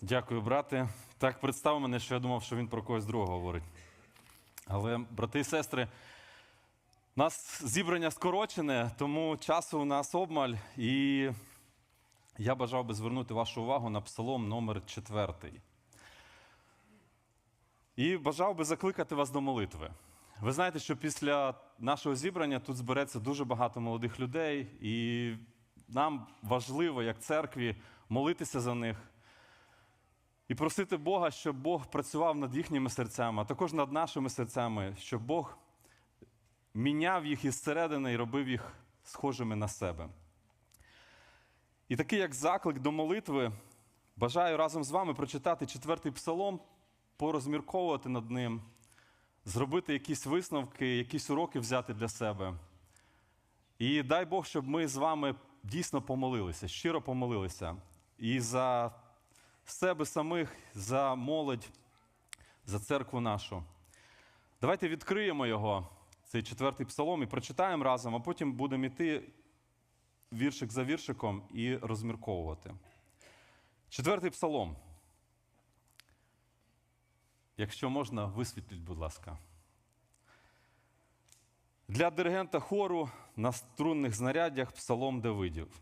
Дякую, брате. Так представив мене, що я думав, що він про когось другого говорить. Але, брати і сестри, у нас зібрання скорочене, тому часу у нас обмаль. І я бажав би звернути вашу увагу на псалом номер 4. І бажав би закликати вас до молитви. Ви знаєте, що після нашого зібрання тут збереться дуже багато молодих людей, і нам важливо, як церкві, молитися за них і просити Бога, щоб Бог працював над їхніми серцями, а також над нашими серцями, щоб Бог міняв їх із середини і робив їх схожими на себе. І такий як заклик до молитви, бажаю разом з вами прочитати четвертий псалом, порозмірковувати над ним, зробити якісь висновки, якісь уроки взяти для себе. І дай Бог, щоб ми з вами дійсно помолилися, щиро помолилися. І за себе самих, за молодь, за церкву нашу. Давайте відкриємо його, цей четвертий псалом, і прочитаємо разом, а потім будемо йти віршик за віршиком і розмірковувати. Четвертий псалом. Якщо можна, висвітліть, будь ласка. Для диригента хору на струнних знаряддях псалом Давидів.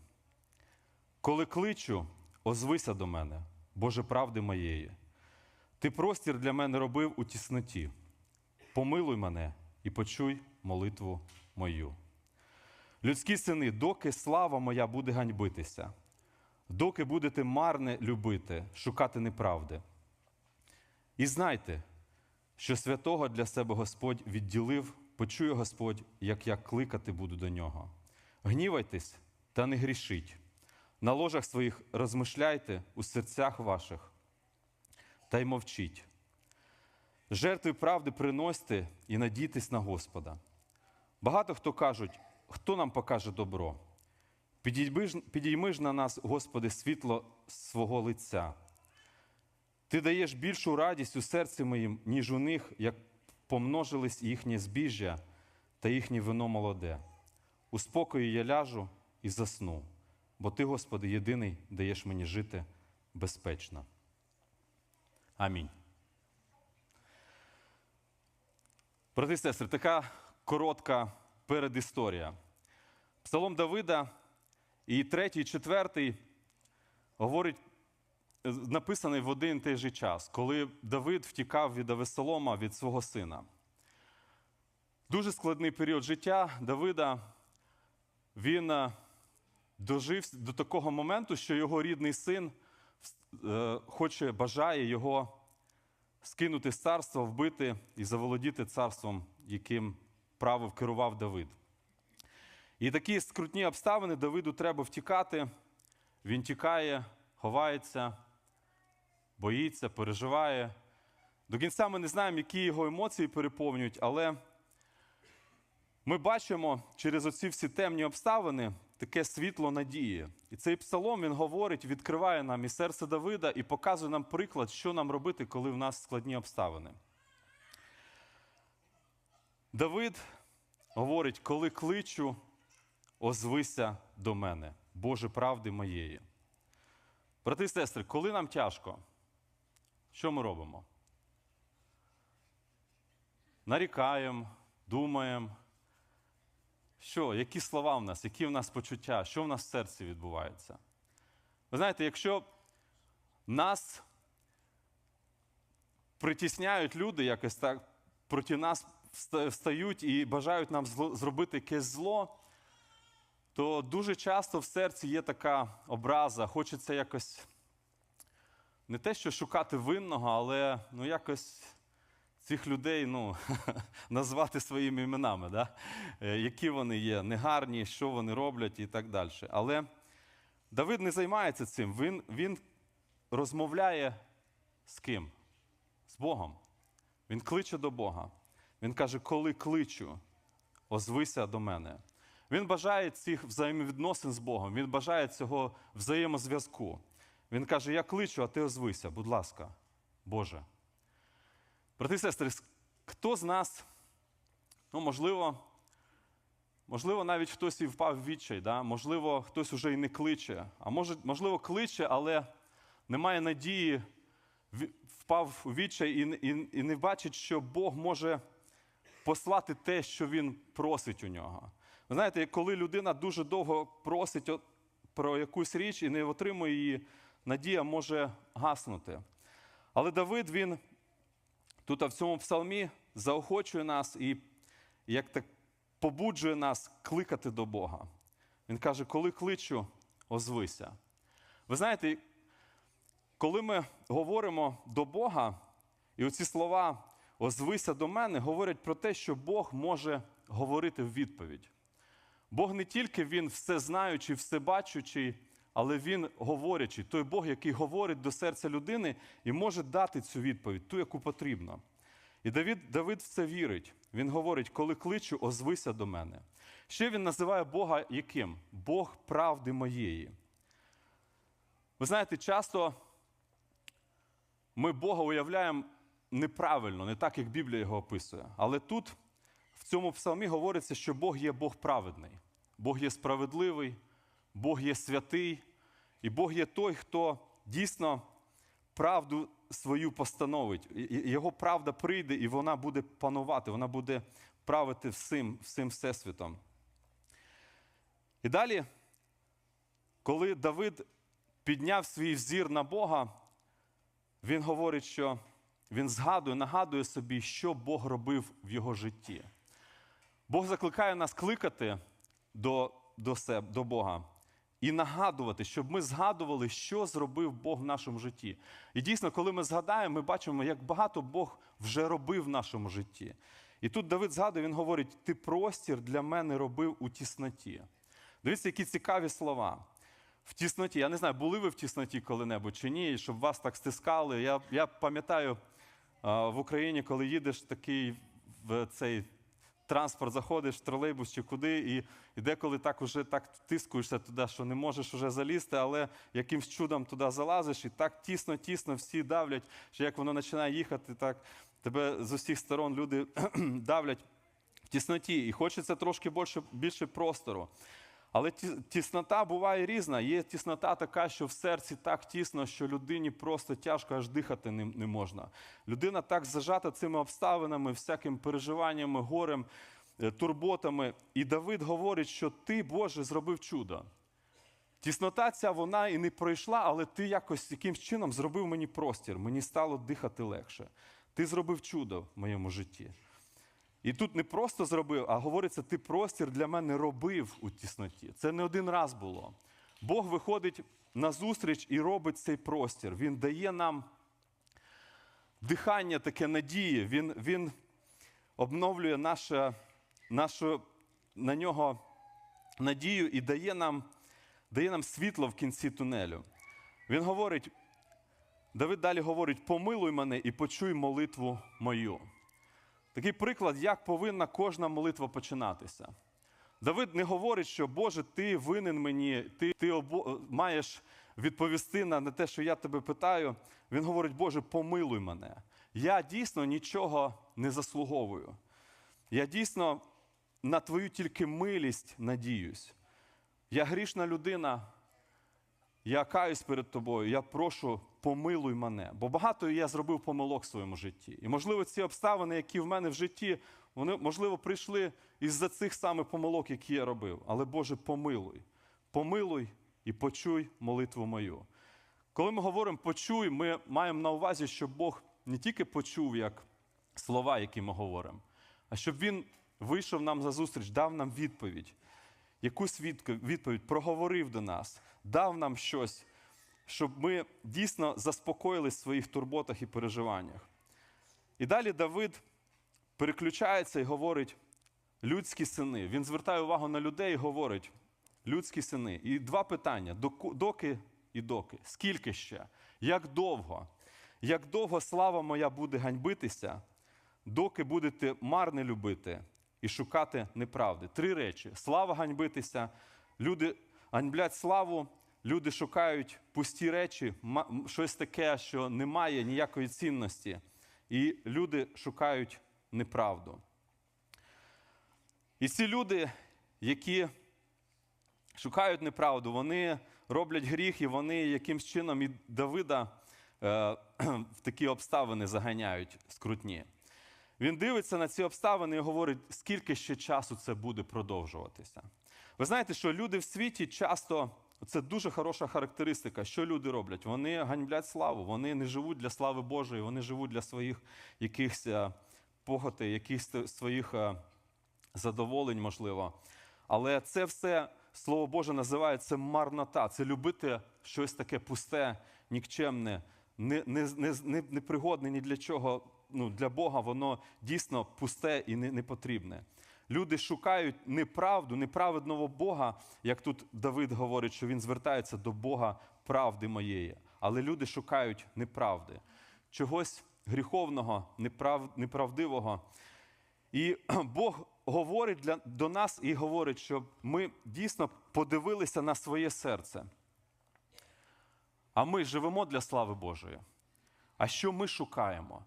Коли кличу, озвися до мене, Боже правди моєї. Ти простір для мене робив у тісноті. Помилуй мене і почуй молитву мою. Людські сини, доки слава моя буде ганьбитися, доки будете марне любити, шукати неправди. І знайте, що святого для себе Господь відділив, почує Господь, як я кликати буду до нього. Гнівайтесь та не грішіть. На ложах своїх розмишляйте у серцях ваших та й мовчіть. Жертви правди приносьте і надійтесь на Господа. Багато хто кажуть, хто нам покаже добро. Підійми ж, на нас, Господи, світло свого лиця. Ти даєш більшу радість у серці моїм, ніж у них, як помножились їхнє збіжжя та їхнє вино молоде. У спокої я ляжу і засну, бо Ти, Господи, єдиний даєш мені жити безпечно. Амінь. Брати і сестри, така коротка передісторія. Псалом Давида і третій, і четвертий говорить, написаний в один і той же час, коли Давид втікав від Авесолома, від свого сина. Дуже складний період життя Давида. Він е, дожив до такого моменту, що його рідний син е, хоче, бажає його скинути з царства, вбити і заволодіти царством, яким правив керував Давид. І такі скрутні обставини Давиду треба втікати. Він тікає, ховається, боїться, переживає. До кінця ми не знаємо, які його емоції переповнюють, але ми бачимо через оці всі темні обставини таке світло надії. І цей псалом він говорить, відкриває нам і серце Давида і показує нам приклад, що нам робити, коли в нас складні обставини. Давид говорить, коли кличу, озвися до мене, Боже правди моєї. Брати і сестри, коли нам тяжко, що ми робимо? Нарікаємо, думаємо. Що, які слова в нас, які в нас почуття, що в нас в серці відбувається? Ви знаєте, якщо нас притісняють люди, якось так проти нас встають і бажають нам зробити якесь зло, то дуже часто в серці є така образа, хочеться якось не те, що шукати винного, але ну, якось цих людей ну, назвати своїми іменами, да? Е, які вони є, негарні, що вони роблять і так далі. Але Давид не займається цим. Він, він розмовляє з ким? З Богом. Він кличе до Бога. Він каже, коли кличу, озвися до мене. Він бажає цих взаємовідносин з Богом, він бажає цього взаємозв'язку. Він каже: Я кличу, а ти озвися, будь ласка, Боже. Брати і сестри, хто з нас, ну, можливо, можливо, навіть хтось і впав в відчай, да? можливо, хтось уже і не кличе, а може, можливо, кличе, але немає надії, впав у відчай і, і, і не бачить, що Бог може послати те, що він просить у нього. Ви знаєте, коли людина дуже довго просить про якусь річ і не отримує її, надія може гаснути. Але Давид, він тут в цьому псалмі заохочує нас і як так побуджує нас кликати до Бога. Він каже: коли кличу, озвися. Ви знаєте, коли ми говоримо до Бога, і оці слова озвися до мене говорять про те, що Бог може говорити в відповідь. Бог не тільки Він всезнаючий, всебачучий, але Він говорячий, той Бог, який говорить до серця людини і може дати цю відповідь, ту, яку потрібно. І Давид, Давид в це вірить. Він говорить, коли кличу, озвися до мене. Ще він називає Бога яким? Бог правди моєї. Ви знаєте, часто ми Бога уявляємо неправильно, не так, як Біблія його описує. Але тут, в цьому псалмі, говориться, що Бог є Бог праведний, Бог є справедливий, Бог є святий, і Бог є той, хто дійсно правду свою постановить. Його правда прийде, і вона буде панувати, вона буде правити всім, всім всесвітом. І далі, коли Давид підняв свій взір на Бога, він говорить, що він згадує, нагадує собі, що Бог робив в його житті. Бог закликає нас кликати до, до себе, до Бога і нагадувати, щоб ми згадували, що зробив Бог в нашому житті. І дійсно, коли ми згадаємо, ми бачимо, як багато Бог вже робив в нашому житті. І тут Давид згадує, він говорить: Ти простір для мене робив у тісноті. Дивіться, які цікаві слова. В тісноті. Я не знаю, були ви в тісноті коли-небудь чи ні, щоб вас так стискали. Я, я пам'ятаю в Україні, коли їдеш такий в цей транспорт, заходиш тролейбус чи куди, і, і деколи так уже так тискуєшся туди, що не можеш уже залізти, але якимсь чудом туди залазиш, і так тісно-тісно всі давлять, що як воно починає їхати, так тебе з усіх сторон люди давлять в тісноті. І хочеться трошки більше, більше простору. Але тіснота буває різна. Є тіснота така, що в серці так тісно, що людині просто тяжко аж дихати не, можна. Людина так зажата цими обставинами, всякими переживаннями, горем, е, турботами. І Давид говорить, що ти, Боже, зробив чудо. Тіснота ця вона і не пройшла, але ти якось якимсь чином зробив мені простір, мені стало дихати легше. Ти зробив чудо в моєму житті. І тут не просто зробив, а говориться, ти простір для мене робив у тісноті. Це не один раз було. Бог виходить на зустріч і робить цей простір. Він дає нам дихання таке надії. Він, він обновлює наше, нашу, на нього надію і дає нам, дає нам світло в кінці тунелю. Він говорить, Давид далі говорить: помилуй мене і почуй молитву мою. Такий приклад, як повинна кожна молитва починатися. Давид не говорить, що Боже, ти винен мені, ти, ти обо... маєш відповісти на, те, що я тебе питаю. Він говорить, Боже, помилуй мене. Я дійсно нічого не заслуговую. Я дійсно на твою тільки милість надіюсь. Я грішна людина, я каюсь перед тобою, я прошу, помилуй мене. Бо багато я зробив помилок в своєму житті. І, можливо, ці обставини, які в мене в житті, вони, можливо, прийшли із-за цих самих помилок, які я робив. Але, Боже, помилуй. Помилуй і почуй молитву мою. Коли ми говоримо почуй, ми маємо на увазі, щоб Бог не тільки почув як слова, які ми говоримо, а щоб Він вийшов нам за зустріч, дав нам відповідь якусь відповідь, проговорив до нас, дав нам щось, щоб ми дійсно заспокоїлись в своїх турботах і переживаннях. І далі Давид переключається і говорить: людські сини. Він звертає увагу на людей і говорить: людські сини. І два питання: доки і доки? Скільки ще? Як довго? Як довго слава моя буде ганьбитися, доки будете марне любити і шукати неправди. Три речі: слава ганьбитися, люди ганьблять славу, люди шукають пусті речі, щось таке, що не має ніякої цінності, і люди шукають неправду. І ці люди, які шукають неправду, вони роблять гріх, і вони якимсь чином і Давида е, в такі обставини заганяють скрутні. Він дивиться на ці обставини і говорить, скільки ще часу це буде продовжуватися. Ви знаєте, що люди в світі часто, це дуже хороша характеристика, що люди роблять? Вони ганьблять славу, вони не живуть для слави Божої, вони живуть для своїх якихось е, якихось своїх е, задоволень, можливо. Але це все, Слово Боже, називає це марнота. Це любити щось таке пусте, нікчемне, не, не, не, не, непригодне ні для чого. Ну, для Бога воно дійсно пусте і не потрібне. Люди шукають неправду, неправедного Бога, як тут Давид говорить, що він звертається до Бога правди моєї. Але люди шукають неправди, чогось гріховного, неправ, неправдивого. І Бог говорить для, до нас і говорить, щоб ми дійсно подивилися на своє серце. А ми живемо для слави Божої. А що ми шукаємо?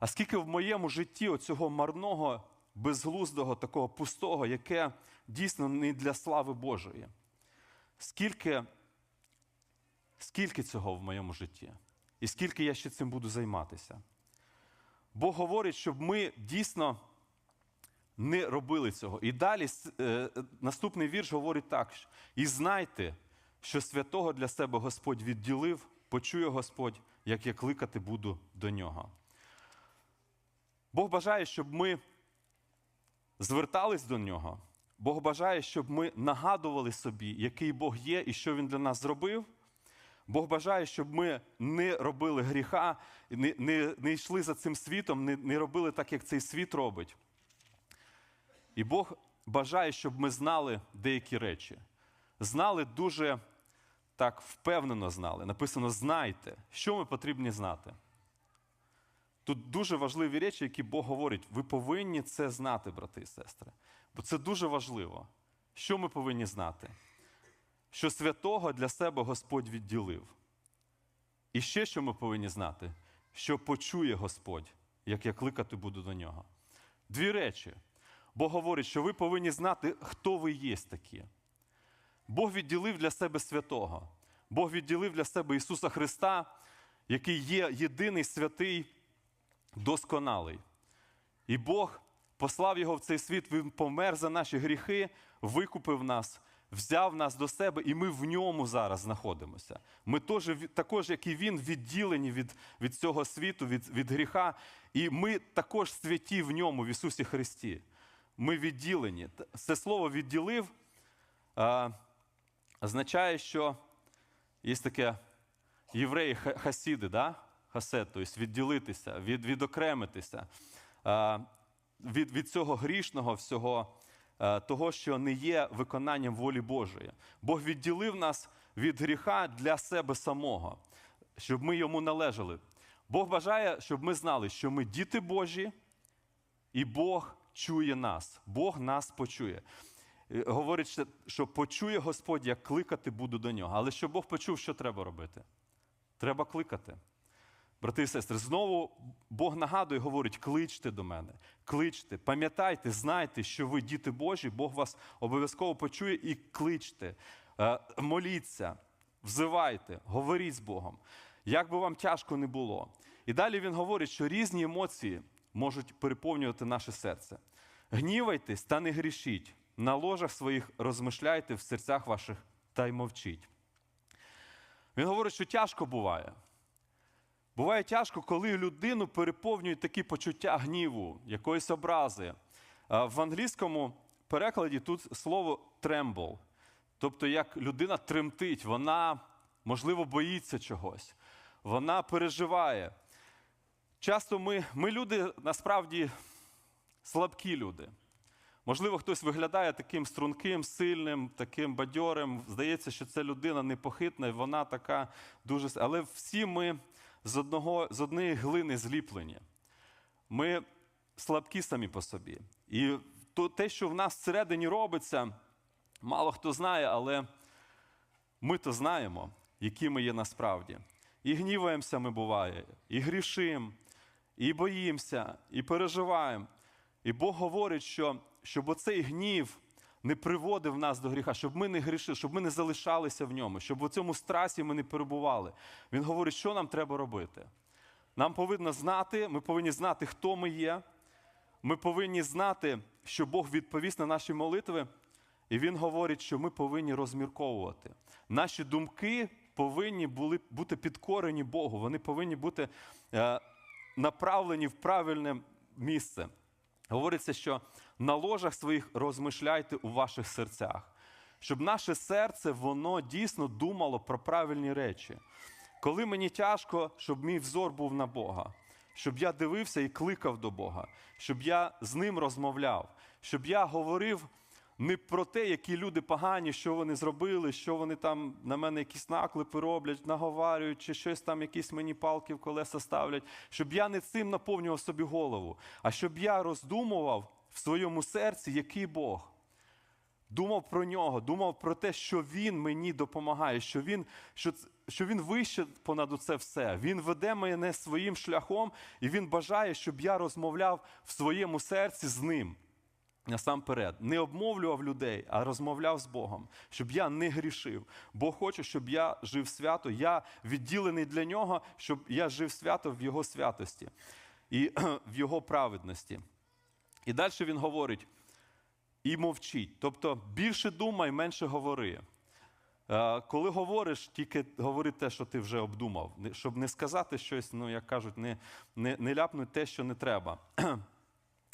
А скільки в моєму житті оцього марного, безглуздого, такого пустого, яке дійсно не для слави Божої? Скільки, скільки цього в моєму житті? І скільки я ще цим буду займатися? Бог говорить, щоб ми дійсно не робили цього. І далі е, наступний вірш говорить так: і знайте, що святого для себе Господь відділив, почує Господь, як я кликати буду до нього. Бог бажає, щоб ми звертались до нього. Бог бажає, щоб ми нагадували собі, який Бог є і що Він для нас зробив. Бог бажає, щоб ми не робили гріха, не не, не йшли за цим світом, не, не робили так, як цей світ робить. І Бог бажає, щоб ми знали деякі речі. Знали дуже так впевнено знали. Написано: знайте, що ми потрібні знати. Тут дуже важливі речі, які Бог говорить. Ви повинні це знати, брати і сестри. Бо це дуже важливо. Що ми повинні знати? Що святого для себе Господь відділив. І ще що ми повинні знати, що почує Господь, як я кликати буду до нього. Дві речі. Бог говорить, що ви повинні знати, хто ви є такі. Бог відділив для себе святого. Бог відділив для себе Ісуса Христа, який є єдиний святий, досконалий. І Бог послав Його в цей світ, Він помер за наші гріхи, викупив нас, взяв нас до себе, і ми в ньому зараз знаходимося. Ми теж, також, як і Він, відділені від, від цього світу, від, від гріха, і ми також святі в ньому, в Ісусі Христі. Ми відділені. Це слово відділив а, означає, що є таке євреї хасіди, да? Хасед, тобто відділитися, від, відокремитися від, від цього грішного всього, того, що не є виконанням волі Божої. Бог відділив нас від гріха для себе самого, щоб ми йому належали. Бог бажає, щоб ми знали, що ми діти Божі, і Бог чує нас, Бог нас почує. Говорить, що почує Господь, як кликати буду до нього. Але щоб Бог почув, що треба робити? Треба кликати. Брати і сестри, знову Бог нагадує, говорить: кличте до мене, кличте, пам'ятайте, знайте, що ви діти Божі, Бог вас обов'язково почує і кличте, моліться, взивайте, говоріть з Богом, як би вам тяжко не було. І далі він говорить, що різні емоції можуть переповнювати наше серце. Гнівайтесь та не грішіть, на ложах своїх розмишляйте в серцях ваших та й мовчіть. Він говорить, що тяжко буває. Буває тяжко, коли людину переповнюють такі почуття гніву, якоїсь образи. В англійському перекладі тут слово «tremble», тобто як людина тремтить, вона, можливо, боїться чогось, вона переживає. Часто ми, ми люди насправді слабкі люди. Можливо, хтось виглядає таким струнким, сильним, таким бадьорим. Здається, що це людина непохитна, і вона така дуже. Але всі ми з одного, з однієї глини зліплені. Ми слабкі самі по собі. І то, те, що в нас всередині робиться, мало хто знає, але ми то знаємо, які ми є насправді. І гніваємося ми буває, і грішимо, і боїмося, і переживаємо. І Бог говорить, що щоб оцей гнів не приводив нас до гріха, щоб ми не грішили, щоб ми не залишалися в ньому, щоб у цьому страсі ми не перебували. Він говорить, що нам треба робити. Нам повинно знати, ми повинні знати, хто ми є. Ми повинні знати, що Бог відповість на наші молитви, і Він говорить, що ми повинні розмірковувати. Наші думки повинні були бути підкорені Богу, вони повинні бути е, направлені в правильне місце. Говориться, що на ложах своїх розмишляйте у ваших серцях, щоб наше серце воно дійсно думало про правильні речі. Коли мені тяжко, щоб мій взор був на Бога, щоб я дивився і кликав до Бога, щоб я з ним розмовляв, щоб я говорив не про те, які люди погані, що вони зробили, що вони там на мене якісь наклепи роблять, наговарюють, чи щось там, якісь мені палки в колеса ставлять, щоб я не цим наповнював собі голову, а щоб я роздумував в своєму серці, який Бог. Думав про нього, думав про те, що він мені допомагає, що він, що, що він вище понад це все. Він веде мене своїм шляхом, і він бажає, щоб я розмовляв в своєму серці з ним. Насамперед, не обмовлював людей, а розмовляв з Богом, щоб я не грішив. Бог хоче, щоб я жив свято. Я відділений для нього, щоб я жив свято в Його святості і в Його праведності. І далі він говорить: і мовчіть. Тобто більше думай, менше говори. Е, Коли говориш, тільки говори те, що ти вже обдумав, щоб не сказати щось, ну як кажуть, не, не, не ляпнути те, що не треба.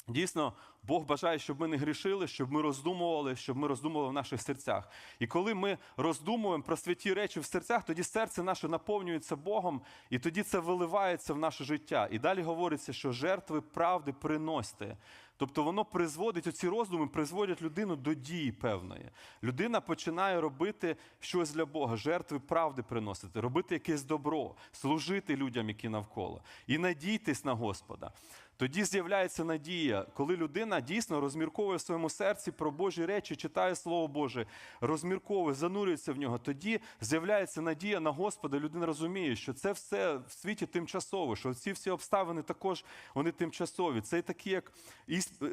Дійсно, Бог бажає, щоб ми не грішили, щоб ми роздумували, щоб ми роздумували в наших серцях. І коли ми роздумуємо про святі речі в серцях, тоді серце наше наповнюється Богом, і тоді це виливається в наше життя. І далі говориться, що жертви правди приносьте. Тобто воно призводить, оці роздуми призводять людину до дії певної. Людина починає робити щось для Бога, жертви правди приносити, робити якесь добро, служити людям, які навколо, і надійтесь на Господа. Тоді з'являється надія, коли людина дійсно розмірковує в своєму серці про Божі речі, читає Слово Боже, розмірковує, занурюється в нього. Тоді з'являється надія на Господа. Людина розуміє, що це все в світі тимчасово, що ці всі обставини також вони тимчасові. Це такі, як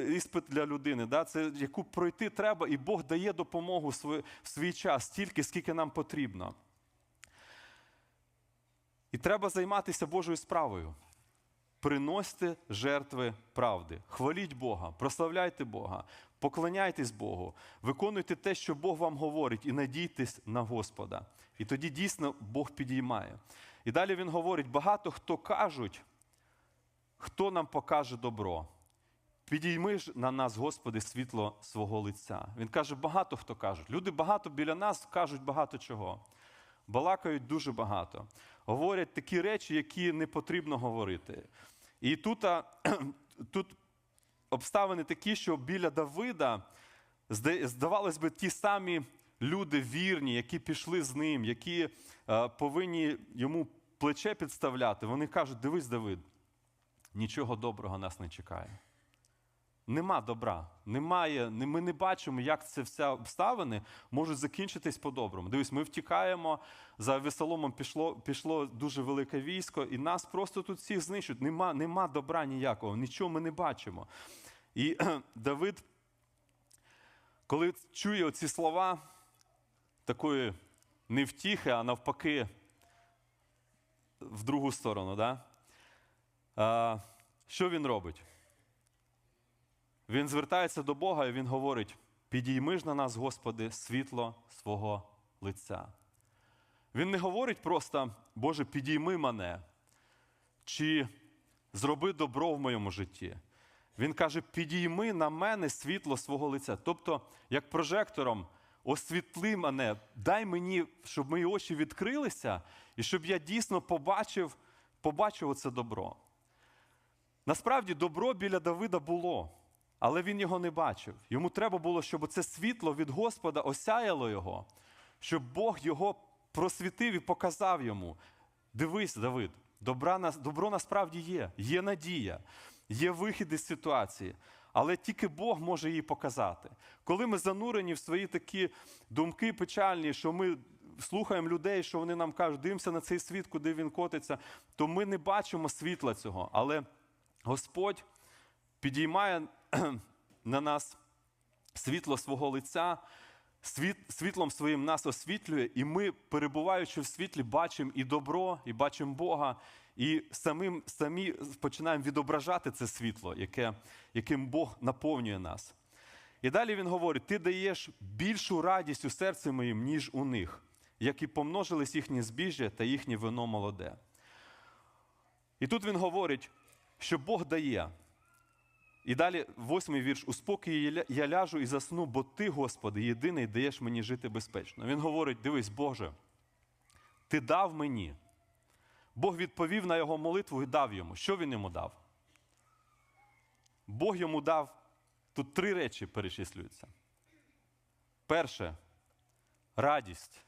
іспит для людини, да? це яку пройти треба, і Бог дає допомогу в свій час стільки, скільки нам потрібно. І треба займатися Божою справою. Приносьте жертви правди, хваліть Бога, прославляйте Бога, поклоняйтесь Богу, виконуйте те, що Бог вам говорить, і надійтесь на Господа. І тоді дійсно Бог підіймає. І далі він говорить: багато хто кажуть, хто нам покаже добро. Підійми ж на нас, Господи, світло свого лиця. Він каже, багато хто кажуть. Люди багато біля нас кажуть багато чого. Балакають дуже багато. Говорять такі речі, які не потрібно говорити. І тут, тут обставини такі, що біля Давида зда- здавалось би ті самі люди вірні, які пішли з ним, які е, повинні йому плече підставляти. Вони кажуть: дивись, Давид, нічого доброго нас не чекає. Нема добра, немає, ми не бачимо, як це все обставини можуть закінчитись по-доброму. Дивись, ми втікаємо, за Весоломом пішло, пішло дуже велике військо, і нас просто тут всіх знищують. Нема, нема добра ніякого, нічого ми не бачимо. І Давид, коли чує оці слова такої не втіхи, а навпаки, в другу сторону, да? а, що він робить? Він звертається до Бога і він говорить: підійми ж на нас, Господи, світло свого лиця. Він не говорить просто, Боже, підійми мене, чи зроби добро в моєму житті. Він каже: підійми на мене світло свого лиця. Тобто, як прожектором, освітли мене, дай мені, щоб мої очі відкрилися, і щоб я дійсно побачив, побачив оце добро. Насправді добро біля Давида було, але він його не бачив. Йому треба було, щоб це світло від Господа осяяло його, щоб Бог його просвітив і показав йому. Дивись, Давид, добра, добро насправді є, є надія, є вихід із ситуації. Але тільки Бог може її показати. Коли ми занурені в свої такі думки печальні, що ми слухаємо людей, що вони нам кажуть, дивимося на цей світ, куди він котиться, то ми не бачимо світла цього. Але Господь підіймає на нас світло свого лиця, світ, світлом своїм нас освітлює, і ми, перебуваючи в світлі, бачимо і добро, і бачимо Бога, і самим, самі починаємо відображати це світло, яке, яким Бог наповнює нас. І далі він говорить: ти даєш більшу радість у серці моїм, ніж у них, як і помножились їхні збіжжя та їхнє вино молоде. І тут він говорить, що Бог дає. І далі восьмий вірш: у спокій я ляжу і засну, бо ти, Господи, єдиний даєш мені жити безпечно. Він говорить: дивись, Боже, ти дав мені. Бог відповів на його молитву і дав йому. Що він йому дав? Бог йому дав. Тут три речі перечислюються. Перше радість.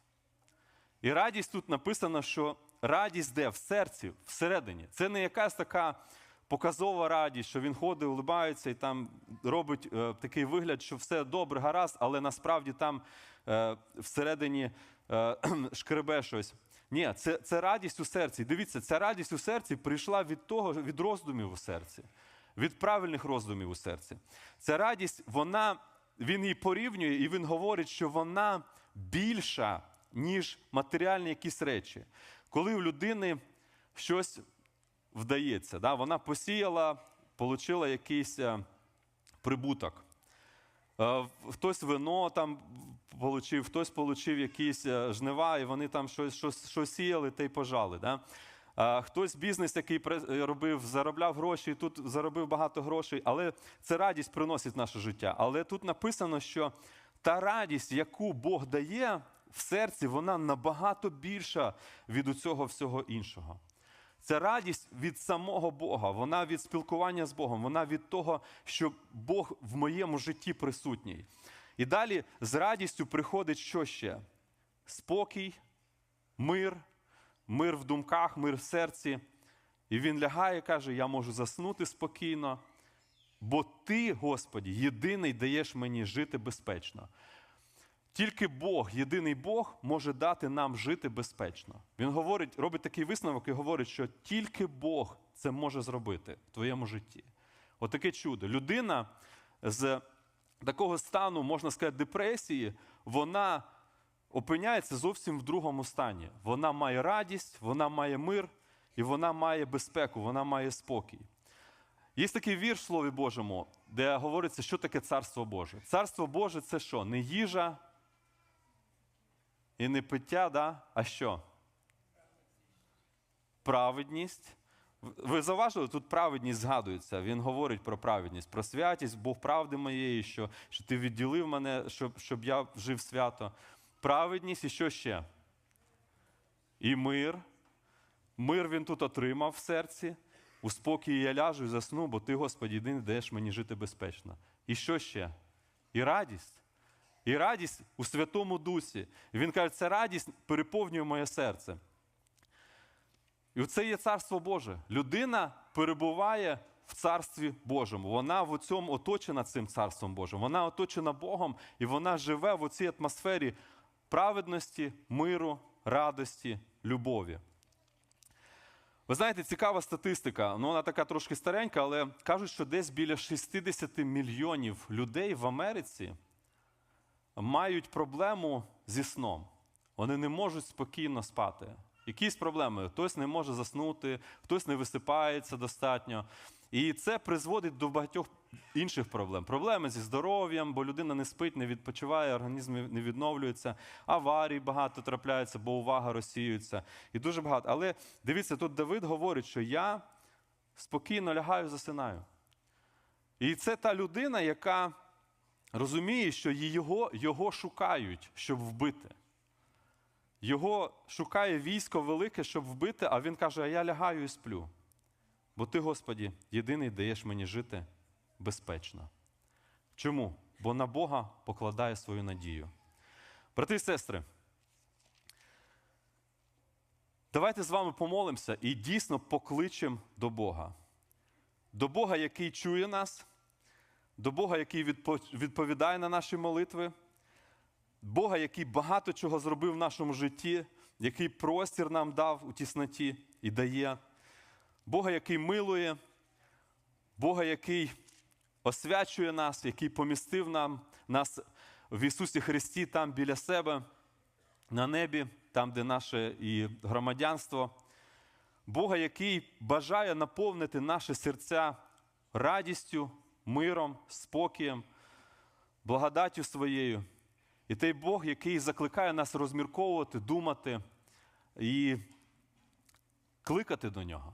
І радість тут написано, що радість де? В серці, всередині. Це не якась така показова радість, що він ходить, улибається і там робить е, такий вигляд, що все добре, гаразд, але насправді там е, всередині е, шкребе щось. Ні, це, це радість у серці. Дивіться, ця радість у серці прийшла від того, від роздумів у серці, від правильних роздумів у серці. Ця радість, вона, він її порівнює, і він говорить, що вона більша, ніж матеріальні якісь речі. Коли у людини щось вдається, да, вона посіяла, отримала якийсь е, прибуток. Е, Хтось вино там получив, хтось отримав якісь е, жнива, і вони там щось, щось, щось сіяли та й пожали. Да? Хтось бізнес, який робив, заробляв гроші, тут заробив багато грошей, але це радість приносить наше життя. Але тут написано, що та радість, яку Бог дає в серці, вона набагато більша від усього всього іншого. Це радість від самого Бога, вона від спілкування з Богом, вона від того, що Бог в моєму житті присутній. І далі з радістю приходить що ще? Спокій, мир, мир в думках, мир в серці. І він лягає каже: Я можу заснути спокійно, бо ти, Господі, єдиний даєш мені жити безпечно. Тільки Бог, єдиний Бог, може дати нам жити безпечно. Він говорить, робить такий висновок і говорить, що тільки Бог це може зробити в твоєму житті. Отаке чудо. Людина з такого стану, можна сказати, депресії, вона опиняється зовсім в другому стані. Вона має радість, вона має мир і вона має безпеку, вона має спокій. Є такий вірш в Слові Божому, де говориться, що таке царство Боже. Царство Боже це що? Не їжа і не пиття, да? а що? Праведність. Ви зауважили, тут праведність згадується. Він говорить про праведність, про святість, Бог правди моєї, що, що ти відділив мене, щоб, щоб я жив свято. Праведність і що ще? І мир. Мир він тут отримав в серці. У спокій я ляжу і засну, бо ти, Господи, єдиний даєш мені жити безпечно. І що ще? І радість. І радість у Святому Дусі. Він каже, ця радість переповнює моє серце. І це є царство Боже. Людина перебуває в царстві Божому. Вона в цьому оточена цим царством Божим. Вона оточена Богом, і вона живе в цій атмосфері праведності, миру, радості, любові. Ви знаєте, цікава статистика. Ну, вона така трошки старенька, але кажуть, що десь біля 60 мільйонів людей в Америці мають проблему зі сном. Вони не можуть спокійно спати. Якісь проблеми? Хтось не може заснути, хтось не висипається достатньо. І це призводить до багатьох інших проблем. Проблеми зі здоров'ям, бо людина не спить, не відпочиває, організм не відновлюється, аварій багато трапляється, бо увага розсіюється. І дуже багато. Але дивіться, тут Давид говорить, що я спокійно лягаю, засинаю. І це та людина, яка розуміє, що його, його шукають, щоб вбити. Його шукає військо велике, щоб вбити, а він каже: А я лягаю і сплю. Бо ти, Господі, єдиний даєш мені жити безпечно. Чому? Бо на Бога покладає свою надію. Брати і сестри, давайте з вами помолимося і дійсно покличемо до Бога. До Бога, який чує нас, до Бога, який відповідає на наші молитви. Бога, який багато чого зробив в нашому житті, який простір нам дав у тісноті і дає, Бога, який милує, Бога, який освячує нас, який помістив нам нас в Ісусі Христі, там біля себе, на небі, там, де наше і громадянство. Бога, який бажає наповнити наші серця радістю, миром, спокієм, благодаттю своєю. І той Бог, який закликає нас розмірковувати, думати і кликати до нього.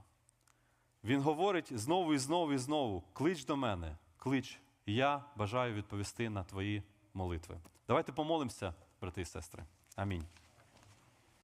Він говорить знову і знову і знову: клич до мене, клич, я бажаю відповісти на твої молитви. Давайте помолимося, брати і сестри. Амінь.